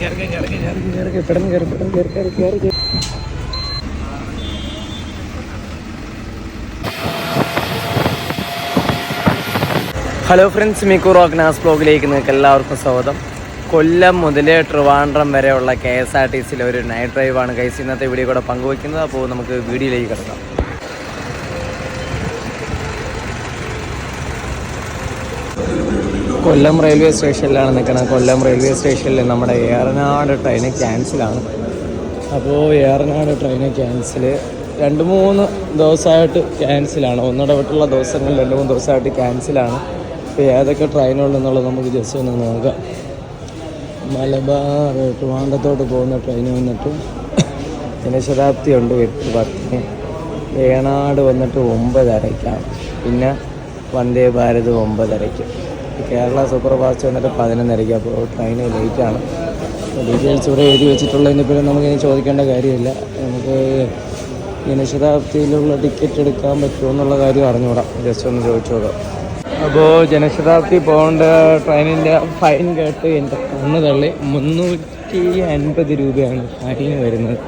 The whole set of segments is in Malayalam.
ഹലോ ഫ്രണ്ട്സ് മിക്കു റോക്നാസ് ബ്ലോഗിലേക്ക് നിങ്ങൾക്ക് എല്ലാവർക്കും സ്വാഗതം. കൊല്ലം മുതൽ ട്രിവാൻഡ്രം വരെയുള്ള കെ എസ് ആർ ടി സിയിലെ ഒരു നൈറ്റ് ഡ്രൈവാണ് കൈസ് ഇന്നത്തെ വീഡിയോ കൂടെ പങ്കുവയ്ക്കുന്നത്. അപ്പോൾ നമുക്ക് വീഡിയോയിലേക്ക് കിടക്കാം. കൊല്ലം റെയിൽവേ സ്റ്റേഷനിലാണ് നിൽക്കുന്നത്. കൊല്ലം റെയിൽവേ സ്റ്റേഷനിൽ നമ്മുടെ ഏറനാട് ട്രെയിന് ക്യാൻസലാണ് അപ്പോൾ ഏറനാട് ട്രെയിന് ക്യാൻസൽ രണ്ട് മൂന്ന് ദിവസമായിട്ട് ക്യാൻസലാണ് ഒന്നിടവിട്ടുള്ള ദിവസങ്ങളിൽ രണ്ട് മൂന്ന് ദിവസമായിട്ട് ക്യാൻസലാണ് ഇപ്പോൾ ഏതൊക്കെ ട്രെയിനുള്ളെന്നുള്ളത് നമുക്ക് ജസ്റ്റ് ഒന്ന് നോക്കാം. മലബാർ ട്രിവാൻഡത്തോട്ട് പോകുന്ന ട്രെയിൻ വന്നിട്ട് ജനശതാബ്ദി ഉണ്ട് എട്ട് പത്തിന് വേണാട് വന്നിട്ട് ഒമ്പതരയ്ക്കാണ്. പിന്നെ വന്ദേ ഭാരത് ഒമ്പതരയ്ക്ക്. കേരള സൂപ്പർ ഫാസ്റ്റ് വന്നിട്ട് പതിനൊന്നരയ്ക്ക്. അപ്പോൾ ട്രെയിൻ ലേറ്റാണ്. ഡീറ്റെയിൽസ് ഇവിടെ എഴുതി വെച്ചിട്ടുള്ളതിന് പിന്നെ നമുക്കിനി ചോദിക്കേണ്ട കാര്യമില്ല. നമുക്ക് ജനശതാബ്ദിയിലുള്ള ടിക്കറ്റ് എടുക്കാൻ പറ്റുമോ എന്നുള്ള കാര്യം അറിഞ്ഞുകൂടാം. ജസ്റ്റ് ഒന്ന് ചോദിച്ചു നോക്കാം. അപ്പോൾ ജനശതാബ്ദി പോകേണ്ട ട്രെയിനിന്റെ ഫൈൻ കേട്ട് എന്റെ കണ്ണ് തള്ളി. മുന്നൂറ്റി അൻപത് രൂപയാണ് ഫൈൻ വരുന്നത്.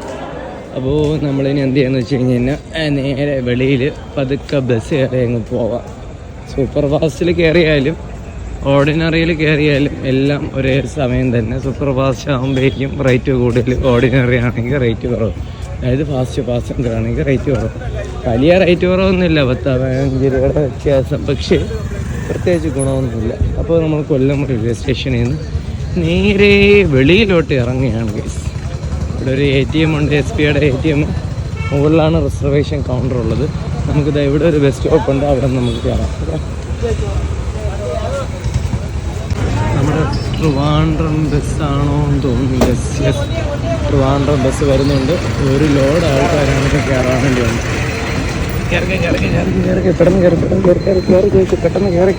അപ്പോൾ നമ്മളിനി എന്ത് ചെയ്യാന്ന് വെച്ച് കഴിഞ്ഞ് കഴിഞ്ഞാൽ നേരെ വെളിയിൽ പതുക്കെ ബസ് കയറി അങ്ങ് പോവാം. സൂപ്പർ ഫാസ്റ്റിൽ കയറിയാലും ഓർഡിനറിയിൽ കയറിയാലും എല്ലാം ഒരേ സമയം തന്നെ. സൂപ്പർ ഫാസ്റ്റ് ആകുമ്പോഴേക്കും റേറ്റ് കൂടുതൽ. ഓർഡിനറി ആണെങ്കിൽ റേറ്റ് കുറവ്. അതായത് ഫാസ്റ്റ് പാസഞ്ചർ ആണെങ്കിൽ റേറ്റ് കുറവ്. വലിയ റേറ്റ് കുറവൊന്നുമില്ല. പത്ത് പതിനഞ്ച് രൂപയുടെ വ്യത്യാസം. പക്ഷേ പ്രത്യേകിച്ച് ഗുണമൊന്നുമില്ല. അപ്പോൾ നമ്മൾ കൊല്ലം റെയിൽവേ സ്റ്റേഷനിൽ നിന്ന് നേരെ വെളിയിലോട്ട് ഇറങ്ങുകയാണ് ഗൈസ് ഇവിടെ ഒരു എ ടി എം ഉണ്ട്. എസ് പി ഐയുടെ എ ടി എം മുകളിലാണ് റിസർവേഷൻ കൗണ്ടർ ഉള്ളത്. നമുക്കിത് ഇവിടെ ഒരു ബസ് സ്റ്റോപ്പ് ഉണ്ട്. അവിടെ നമുക്ക് കയറാം ഓക്കെ നമ്മുടെ ട്രിവാൻഡ്രം ബസ്സാണോ എന്ന് തോന്നുന്നു. യെസ് യെസ് ട്രിവാൻഡ്രം ബസ് വരുന്നുണ്ട്. ഒരു ലോഡ് ആൾക്കാരാണ് ഇപ്പോൾ കയറാൻ വേണ്ടി വന്നത്. പെട്ടെന്ന് കയറി പെട്ടെന്ന് കയറി കയറി കയറി ചോദിച്ചു പെട്ടെന്ന് കയറി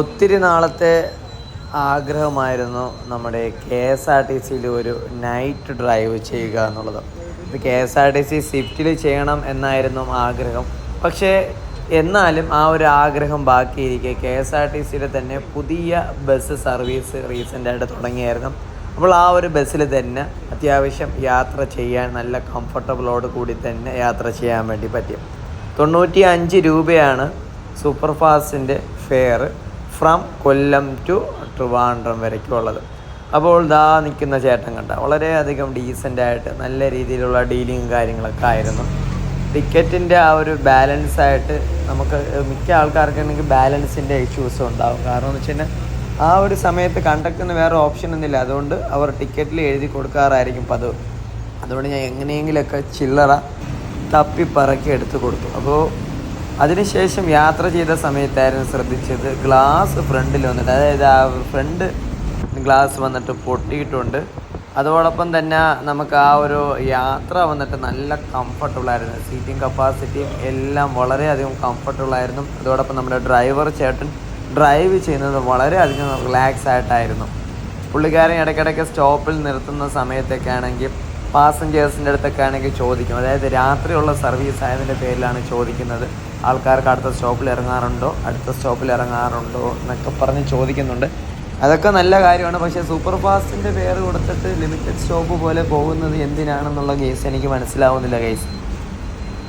ഒത്തിരി നാളത്തെ ആഗ്രഹമായിരുന്നു നമ്മുടെ കെ എസ് ആർ ടി സിയിൽ ഒരു നൈറ്റ് ഡ്രൈവ് ചെയ്യുക എന്നുള്ളത്. ഇത് K S R T C സ്വിഫ്റ്റിൽ ചെയ്യണം എന്നായിരുന്നു ആഗ്രഹം. പക്ഷേ എന്നാലും ആ ഒരു ആഗ്രഹം ബാക്കിയിരിക്കെ. കെ എസ് ആർ ടി സിയിൽ തന്നെ പുതിയ ബസ് സർവീസ് റീസെന്റായിട്ട് തുടങ്ങിയായിരുന്നു. അപ്പോൾ ആ ഒരു ബസ്സിൽ തന്നെ അത്യാവശ്യം യാത്ര ചെയ്യാൻ നല്ല കംഫർട്ടബിളോട് കൂടി തന്നെ യാത്ര ചെയ്യാൻ വേണ്ടി പറ്റും. തൊണ്ണൂറ്റി അഞ്ച് രൂപയാണ് super ഫാസ്റ്റിന്റെ fare from Kollam to Trivandrum വരയ്ക്കുള്ളത്. അപ്പോൾ ദാ നിൽക്കുന്ന ചേട്ടൻ കണ്ട. വളരെയധികം ഡീസന്റായിട്ട് നല്ല രീതിയിലുള്ള ഡീലിങ്ങും കാര്യങ്ങളൊക്കെ ആയിരുന്നു. ടിക്കറ്റിന്റെ ആ ഒരു ബാലൻസ് ആയിട്ട് നമുക്ക് മിക്ക ആൾക്കാർക്കാണെങ്കിൽ ബാലൻസിന്റെ ഇഷ്യൂസ് ഉണ്ടാവും. കാരണം എന്ന് വെച്ച് കഴിഞ്ഞാൽ ആ ഒരു സമയത്ത് കണ്ടക്ടറിന് വേറെ ഓപ്ഷൻ ഒന്നുമില്ല അതുകൊണ്ട് അവർ ടിക്കറ്റിൽ എഴുതി കൊടുക്കാറായിരിക്കും പതിവ്. അതുകൊണ്ട് ഞാൻ എങ്ങനെയെങ്കിലുമൊക്കെ ചില്ലറ തപ്പിപ്പറക്കി എടുത്ത് കൊടുത്തു. അപ്പോൾ അതിനുശേഷം യാത്ര ചെയ്ത സമയത്തായിരുന്നു ശ്രദ്ധിച്ചത് ഗ്ലാസ് ഫ്രണ്ടിൽ വന്നിട്ട് അതായത് ആ ഫ്രണ്ട് ഗ്ലാസ് വന്നിട്ട് പൊട്ടിയിട്ടുണ്ട്. അതോടൊപ്പം തന്നെ നമുക്ക് ആ ഒരു യാത്ര വന്നിട്ട് നല്ല കംഫർട്ടബിൾ ആയിരുന്നു. സീറ്റിംഗ് കപ്പാസിറ്റിയും എല്ലാം വളരെയധികം കംഫർട്ടബിൾ ആയിരുന്നു. അതോടൊപ്പം നമ്മുടെ ഡ്രൈവർ ചേട്ടൻ ഡ്രൈവ് ചെയ്യുന്നത് വളരെയധികം റിലാക്സ് ആയിട്ടായിരുന്നു. പുള്ളിക്കാരൻ ഇടയ്ക്കിടയ്ക്ക് സ്റ്റോപ്പിൽ നിർത്തുന്ന സമയത്തൊക്കെ ആണെങ്കിൽ പാസഞ്ചേഴ്സിന്റെ അടുത്തൊക്കെ ആണെങ്കിൽ ചോദിക്കും. അതായത് രാത്രിയുള്ള സർവീസ് ആയതിന്റെ പേരിലാണ് ചോദിക്കുന്നത്. ആൾക്കാർക്ക് അടുത്ത സ്റ്റോപ്പിൽ ഇറങ്ങാറുണ്ടോ? അടുത്ത സ്റ്റോപ്പിൽ ഇറങ്ങാറുണ്ടോ എന്നൊക്കെ പറഞ്ഞ് ചോദിക്കുന്നുണ്ട്. അതൊക്കെ നല്ല കാര്യമാണ്. പക്ഷേ സൂപ്പർ ഫാസ്റ്റിന്റെ പേര് കൊടുത്തിട്ട് ലിമിറ്റഡ് സ്റ്റോപ്പ് പോലെ പോകുന്നത് എന്തിനാണെന്നുള്ള കേസ് എനിക്ക് മനസ്സിലാവുന്നില്ല കേസ്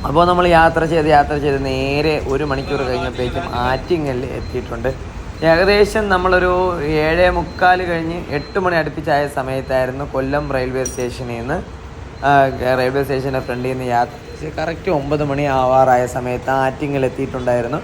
അപ്പോൾ നമ്മൾ യാത്ര ചെയ്ത് യാത്ര ചെയ്ത് നേരെ ഒരു മണിക്കൂർ കഴിഞ്ഞപ്പോഴേക്കും ആറ്റിങ്ങൽ എത്തിയിട്ടുണ്ട്. ഏകദേശം നമ്മളൊരു ഏഴേ മുക്കാൽ കഴിഞ്ഞ് എട്ട് മണി അടുപ്പിച്ചായ സമയത്തായിരുന്നു കൊല്ലം റെയിൽവേ സ്റ്റേഷനിൽ നിന്ന് റെയിൽവേ സ്റ്റേഷന്റെ ഫ്രണ്ടിൽ നിന്ന് യാത്ര കറക്റ്റ് ഒമ്പത് മണി ആവാറായ സമയത്ത് ആറ്റിങ്ങിൽ എത്തിയിട്ടുണ്ടായിരുന്നു.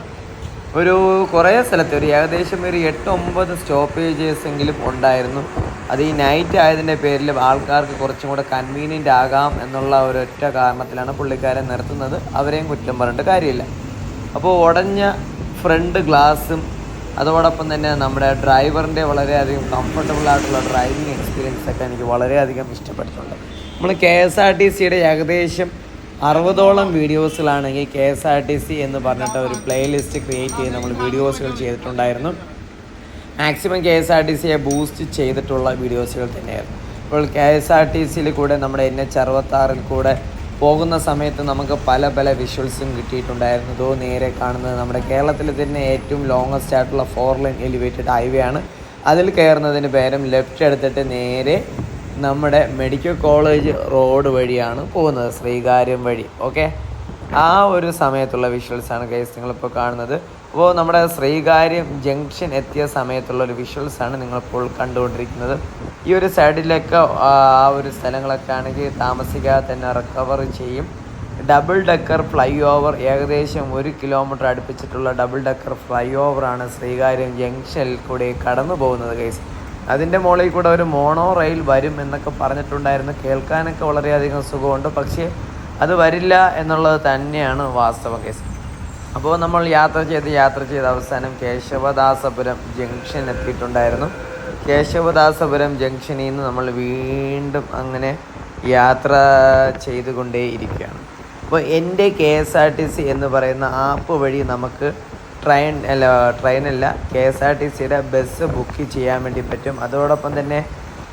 ഒരു കുറേ സ്ഥലത്ത് ഒരു ഏകദേശം ഒരു എട്ട് ഒമ്പത് സ്റ്റോപ്പേജസ് എങ്കിലും ഉണ്ടായിരുന്നു. അത് ഈ നൈറ്റ് ആയതിന്റെ പേരിൽ ആൾക്കാർക്ക് കുറച്ചും കൂടെ കൺവീനിയന്റ് ആകാം എന്നുള്ള ഒരൊറ്റ കാരണത്തിലാണ് പുള്ളിക്കാരെ നിർത്തുന്നത്. അവരെയും കുറ്റം പറഞ്ഞിട്ട് കാര്യമില്ല. അപ്പോൾ ഉടഞ്ഞ ഫ്രണ്ട് ഗ്ലാസും അതോടൊപ്പം തന്നെ നമ്മുടെ ഡ്രൈവറിന്റെ വളരെയധികം കംഫർട്ടബിൾ ആയിട്ടുള്ള ഡ്രൈവിംഗ് എക്സ്പീരിയൻസ് ഒക്കെ എനിക്ക് വളരെയധികം ഇഷ്ടപ്പെട്ടിട്ടുണ്ട്. നമ്മൾ കെ എസ് ആർ ടി സിയുടെ ഏകദേശം അറുപതോളം വീഡിയോസിലാണെങ്കിൽ K S R T C എന്ന് പറഞ്ഞിട്ട് ഒരു പ്ലേലിസ്റ്റ് ക്രിയേറ്റ് ചെയ്ത് നമ്മൾ വീഡിയോസുകൾ ചെയ്തിട്ടുണ്ടായിരുന്നു. Maximum K S R T സിയെ ബൂസ്റ്റ് ചെയ്തിട്ടുള്ള വീഡിയോസുകൾ തന്നെയായിരുന്നു. അപ്പോൾ കെ എസ് ആർ ടി സിയിൽ കൂടെ നമ്മുടെ എൻ എച്ച് അറുപത്താറിൽ കൂടെ പോകുന്ന സമയത്ത് നമുക്ക് പല പല വിഷ്വൽസും കിട്ടിയിട്ടുണ്ടായിരുന്നു ഇതോ നേരെ കാണുന്നത് നമ്മുടെ കേരളത്തിൽ തന്നെ ഏറ്റവും ലോങ്ങസ്റ്റ് ആയിട്ടുള്ള ഫോർ ലൈൻ എലിവേറ്റഡ് ഹൈവേ ആണ്. അതിൽ കയറുന്നതിന് പേരം ലെഫ്റ്റ് എടുത്തിട്ട് നേരെ നമ്മുടെ മെഡിക്കൽ കോളേജ് റോഡ് വഴിയാണ് പോകുന്നത് ശ്രീകാര്യം വഴി. ഓക്കെ ആ ഒരു സമയത്തുള്ള വിഷ്വൽസാണ് ഗൈസ് നിങ്ങളിപ്പോൾ കാണുന്നത്. അപ്പോൾ നമ്മുടെ ശ്രീകാര്യം ജംഗ്ഷൻ എത്തിയ സമയത്തുള്ള ഒരു വിഷ്വൽസാണ് നിങ്ങളിപ്പോൾ കണ്ടുകൊണ്ടിരിക്കുന്നത്. ഈ ഒരു സൈഡിലൊക്കെ ആ ഒരു സ്ഥലങ്ങളൊക്കെ ആണെങ്കിൽ താമസിക്കാതെ തന്നെ റിക്കവർ ചെയ്യും. ഡബിൾ ഡെക്കർ ഫ്ലൈ ഓവർ ഏകദേശം ഒരു കിലോമീറ്റർ അടുപ്പിച്ചിട്ടുള്ള ഡബിൾ ഡെക്കർ ഫ്ലൈ ഓവറാണ് ശ്രീകാര്യം ജംഗ്ഷനിൽ കൂടി കടന്നു പോകുന്നത് ഗൈസ് അതിന്റെ മുകളിൽ കൂടെ ഒരു മോണോ റെയിൽ വരും എന്നൊക്കെ പറഞ്ഞിട്ടുണ്ടായിരുന്നു. കേൾക്കാനൊക്കെ വളരെയധികം സുഖമുണ്ട്. പക്ഷേ അത് വരില്ല എന്നുള്ളത് തന്നെയാണ് വാസ്തവ കേസ്. അപ്പോൾ നമ്മൾ യാത്ര ചെയ്ത് യാത്ര ചെയ്ത് അവസാനം കേശവദാസപുരം ജംഗ്ഷൻ എത്തിയിട്ടുണ്ടായിരുന്നു. കേശവദാസപുരം ജംഗ്ഷനിൽ നിന്ന് നമ്മൾ വീണ്ടും അങ്ങനെ യാത്ര ചെയ്തുകൊണ്ടേയിരിക്കുകയാണ്. അപ്പോൾ എന്റെ K S R T C എന്ന് പറയുന്ന ആപ്പ് വഴി നമുക്ക് ട്രെയിൻ അല്ല ട്രെയിനല്ല കെ എസ് ആർ ടി സിയുടെ ബസ് ബുക്ക് ചെയ്യാൻ വേണ്ടി പറ്റും. അതോടൊപ്പം തന്നെ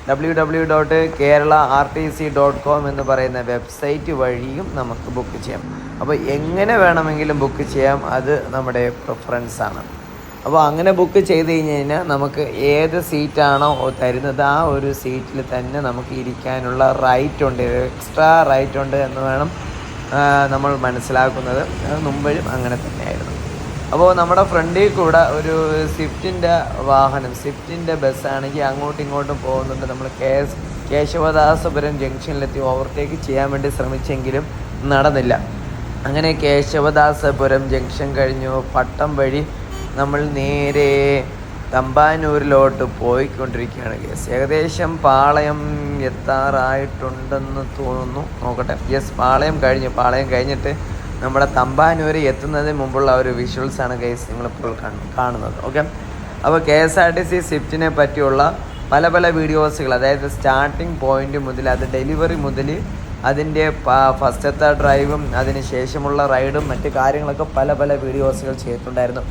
W W dot Kerala R T C dot com എന്ന് പറയുന്ന വെബ്സൈറ്റ് വഴിയും നമുക്ക് ബുക്ക് ചെയ്യാം. അപ്പോൾ എങ്ങനെ വേണമെങ്കിലും ബുക്ക് ചെയ്യാം അത് നമ്മുടെ പ്രിഫറൻസ് ആണ്. അപ്പോൾ അങ്ങനെ ബുക്ക് ചെയ്ത് കഴിഞ്ഞ് കഴിഞ്ഞാൽ നമുക്ക് ഏത് സീറ്റാണോ തരുന്നത് ആ ഒരു സീറ്റിൽ തന്നെ നമുക്ക് ഇരിക്കാനുള്ള റൈറ്റ് ഉണ്ട് എക്സ്ട്രാ റൈറ്റ് ഉണ്ട് എന്ന് വേണം നമ്മൾ മനസ്സിലാക്കുന്നത്. മുമ്പഴും അങ്ങനെ തന്നെയായിരുന്നു. അപ്പോൾ നമ്മുടെ ഫ്രണ്ടിൽ കൂടെ ഒരു സ്വിഫ്റ്റിന്റെ വാഹനം സ്വിഫ്റ്റിന്റെ ബസ്സാണെങ്കിൽ അങ്ങോട്ടും ഇങ്ങോട്ടും പോകുന്നുണ്ട്. നമ്മൾ കേസ് കേശവദാസപുരം ജംഗ്ഷനിലെത്തി ഓവർടേക്ക് ചെയ്യാൻ വേണ്ടി ശ്രമിച്ചെങ്കിലും നടന്നില്ല. അങ്ങനെ കേശവദാസപുരം ജംഗ്ഷൻ കഴിഞ്ഞു. പട്ടം വഴി നമ്മൾ നേരെ തമ്പാനൂരിലോട്ട് പോയിക്കൊണ്ടിരിക്കുകയാണ് കേസ്. ഏകദേശം പാളയം എത്താറായിട്ടുണ്ടെന്ന് തോന്നുന്നു. നോക്കട്ടെ. യെസ് പാളയം കഴിഞ്ഞു. പാളയം കഴിഞ്ഞിട്ട് നമ്മുടെ തമ്പാനൂര് എത്തുന്നതിന് മുമ്പുള്ള ഒരു വിഷ്വൽസാണ് കേസ് നിങ്ങളിപ്പോൾ കാണു- കാണുന്നത് ഓക്കെ അപ്പോൾ K S R T C സ്വിഫ്റ്റിനെ പറ്റിയുള്ള പല പല വീഡിയോസുകൾ അതായത് സ്റ്റാർട്ടിങ് പോയിന്റ് മുതൽ അത് ഡെലിവറി മുതൽ അതിന്റെ ഫസ്റ്റത്തെ ഡ്രൈവും അതിന് ശേഷമുള്ള റൈഡും മറ്റ് കാര്യങ്ങളൊക്കെ പല പല വീഡിയോസുകൾ ചെയ്തിട്ടുണ്ടായിരുന്നു.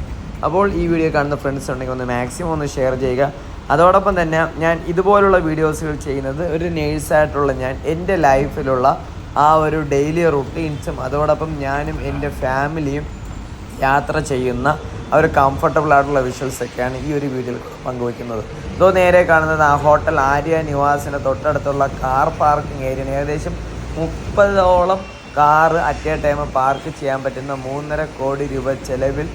അപ്പോൾ ഈ വീഡിയോ കാണുന്ന ഫ്രണ്ട്സ് ഉണ്ടെങ്കിൽ ഒന്ന് മാക്സിമം ഒന്ന് ഷെയർ ചെയ്യുക. അതോടൊപ്പം തന്നെ ഞാൻ ഇതുപോലുള്ള വീഡിയോസുകൾ ചെയ്യുന്നത് ഒരു നേഴ്സായിട്ടുള്ള ഞാൻ എന്റെ ലൈഫിലുള്ള ആ ഒരു ഡെയിലി റുട്ടീൻസും അതോടൊപ്പം ഞാനും എന്റെ ഫാമിലിയും യാത്ര ചെയ്യുന്ന ആ ഒരു കംഫർട്ടബിൾ ആയിട്ടുള്ള വിഷ്വൽസ് ഒക്കെയാണ് ഈ ഒരു വീഡിയോയിൽ പങ്കുവയ്ക്കുന്നത്. ഇതോ നേരെ കാണുന്നത് ആ ഹോട്ടൽ ആര്യ നിവാസിന് തൊട്ടടുത്തുള്ള കാർ പാർക്കിംഗ് ഏരിയ ഏകദേശം മുപ്പതോളം car at a time park ചെയ്യാൻ പറ്റുന്ന മൂന്നര കോടി രൂപ ചെലവിൽ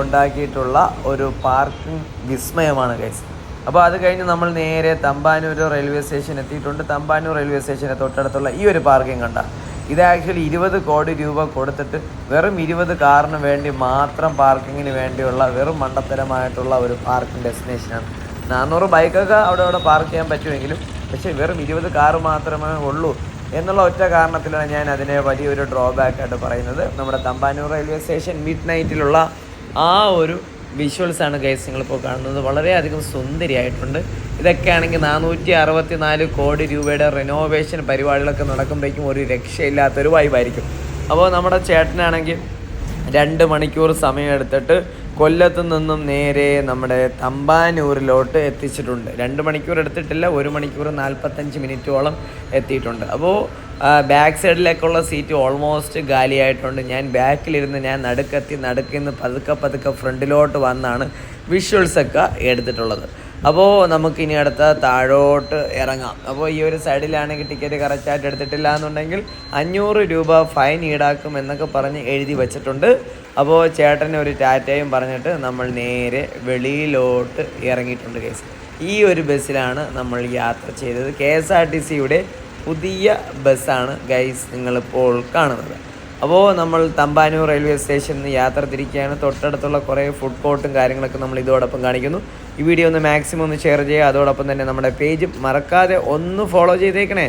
ഉണ്ടാക്കിയിട്ടുള്ള ഒരു പാർക്കിംഗ് വിസ്മയമാണ് ഗൈസ് അപ്പോൾ അത് കഴിഞ്ഞ് നമ്മൾ നേരെ തമ്പാനൂർ റെയിൽവേ സ്റ്റേഷൻ എത്തിയിട്ടുണ്ട്. തമ്പാനൂർ റെയിൽവേ സ്റ്റേഷന് തൊട്ടടുത്തുള്ള ഈ ഒരു പാർക്കിംഗ് കണ്ട. ഇത് ആക്ച്വലി ഇരുപത് കോടി രൂപ കൊടുത്തിട്ട് വെറും ഇരുപത് കാറിന് വേണ്ടി മാത്രം പാർക്കിങ്ങിന് വേണ്ടിയുള്ള വെറും മണ്ടത്തരമായിട്ടുള്ള ഒരു പാർക്കിംഗ് ഡെസ്റ്റിനേഷനാണ് നാനൂറ് ബൈക്കൊക്കെ അവിടെ അവിടെ പാർക്ക് ചെയ്യാൻ പറ്റുമെങ്കിലും പക്ഷേ വെറും ഇരുപത് കാറ് മാത്രമേ ഉള്ളൂ എന്നുള്ള ഒറ്റ കാരണത്തിലാണ് ഞാൻ അതിനെ വലിയൊരു ഡ്രോബാക്കായിട്ട് പറയുന്നത്. നമ്മുടെ തമ്പാനൂർ റെയിൽവേ സ്റ്റേഷൻ മിഡ് നൈറ്റിലുള്ള ആ ഒരു വിഷ്വൽസ് ആണ് ഗൈസ് നിങ്ങളിപ്പോൾ കാണുന്നത്. വളരെയധികം സുന്ദരിയായിട്ടുണ്ട്. ഇതൊക്കെ ആണെങ്കിൽ നാനൂറ്റി അറുപത്തി നാല് കോടി രൂപയുടെ റിനോവേഷൻ പരിപാടികളൊക്കെ നടക്കുമ്പോഴേക്കും ഒരു രക്ഷയില്ലാത്തൊരു വൈബായിരിക്കും അപ്പോൾ നമ്മുടെ ചേട്ടനാണെങ്കിൽ രണ്ട് മണിക്കൂർ സമയമെടുത്തിട്ട് കൊല്ലത്ത് നിന്നും നേരെ നമ്മുടെ തമ്പാനൂരിലോട്ട് എത്തിച്ചിട്ടുണ്ട്. രണ്ട് മണിക്കൂർ എടുത്തിട്ടില്ല ഒരു മണിക്കൂർ നാൽപ്പത്തഞ്ച് മിനിറ്റോളം എത്തിയിട്ടുണ്ട്. അപ്പോൾ ബാക്ക് സൈഡിലേക്കുള്ള സീറ്റ് ഓൾമോസ്റ്റ് ഗാലിയായിട്ടുണ്ട് ഞാൻ ബാക്കിലിരുന്ന് ഞാൻ നടുക്കെത്തി നടുക്കിന്ന് പതുക്കെ പതുക്കെ ഫ്രണ്ടിലോട്ട് വന്നാണ് വിഷ്വൽസൊക്കെ എടുത്തിട്ടുള്ളത്. അപ്പോൾ നമുക്കിനി അടുത്ത താഴോട്ട് ഇറങ്ങാം. അപ്പോൾ ഈ ഒരു സൈഡിലാണെങ്കിൽ ടിക്കറ്റ് കറക്റ്റായിട്ട് എടുത്തിട്ടില്ല എന്നുണ്ടെങ്കിൽ അഞ്ഞൂറ് രൂപ ഫൈൻ ഈടാക്കും എന്നൊക്കെ പറഞ്ഞ് എഴുതി വച്ചിട്ടുണ്ട്. അപ്പോൾ ചേട്ടന് ഒരു ടാറ്റയും പറഞ്ഞിട്ട് നമ്മൾ നേരെ വെളിയിലോട്ട് ഇറങ്ങിയിട്ടുണ്ട് കേസ് ഈ ഒരു ബസ്സിലാണ് നമ്മൾ യാത്ര ചെയ്തത്. കെ എസ് ആർ ടി സിയുടെ പുതിയ ബസ്സാണ് ഗൈസ് നിങ്ങളിപ്പോൾ കാണുന്നത്. അപ്പോൾ നമ്മൾ തമ്പാനൂർ റെയിൽവേ സ്റ്റേഷനിൽ നിന്ന് യാത്ര തിരിക്കുകയാണ്. തൊട്ടടുത്തുള്ള കുറേ ഫുഡ് കോർട്ടും കാര്യങ്ങളൊക്കെ നമ്മൾ ഇതോടൊപ്പം കാണിക്കുന്നു. ഈ വീഡിയോ ഒന്ന് മാക്സിമം ഒന്ന് ഷെയർ ചെയ്യുക. അതോടൊപ്പം തന്നെ നമ്മുടെ പേജും മറക്കാതെ ഒന്ന് ഫോളോ ചെയ്തേക്കണേ.